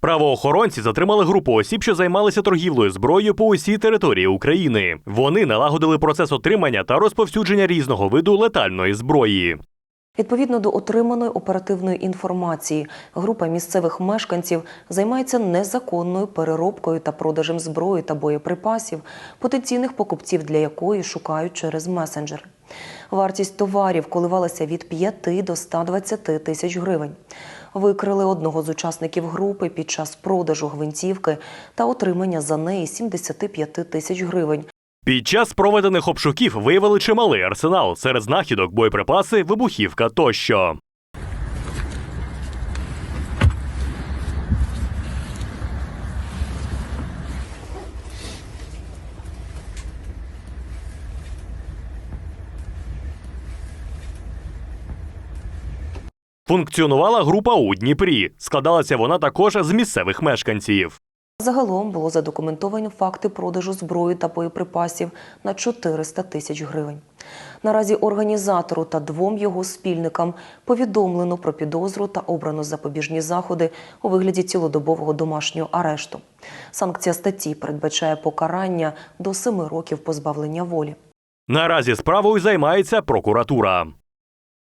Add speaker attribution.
Speaker 1: Правоохоронці затримали групу осіб, що займалися торгівлею зброєю по усій території України. Вони налагодили процес отримання та розповсюдження різного виду летальної зброї.
Speaker 2: Відповідно до отриманої оперативної інформації, група місцевих мешканців займається незаконною переробкою та продажем зброї та боєприпасів, потенційних покупців для якої шукають через месенджери. Вартість товарів коливалася від 5 до 120 тисяч гривень. Викрили одного з учасників групи під час продажу гвинтівки та отримання за неї 75 тисяч гривень.
Speaker 1: Під час проведених обшуків виявили чималий арсенал серед знахідок, боєприпаси, вибухівка тощо. Функціонувала група у Дніпрі. Складалася вона також з місцевих мешканців.
Speaker 2: Загалом було задокументовані факти продажу зброї та боєприпасів на 400 тисяч гривень. Наразі організатору та двом його спільникам повідомлено про підозру та обрано запобіжні заходи у вигляді цілодобового домашнього арешту. Санкція статті передбачає покарання до 7 років позбавлення волі.
Speaker 1: Наразі справою займається прокуратура.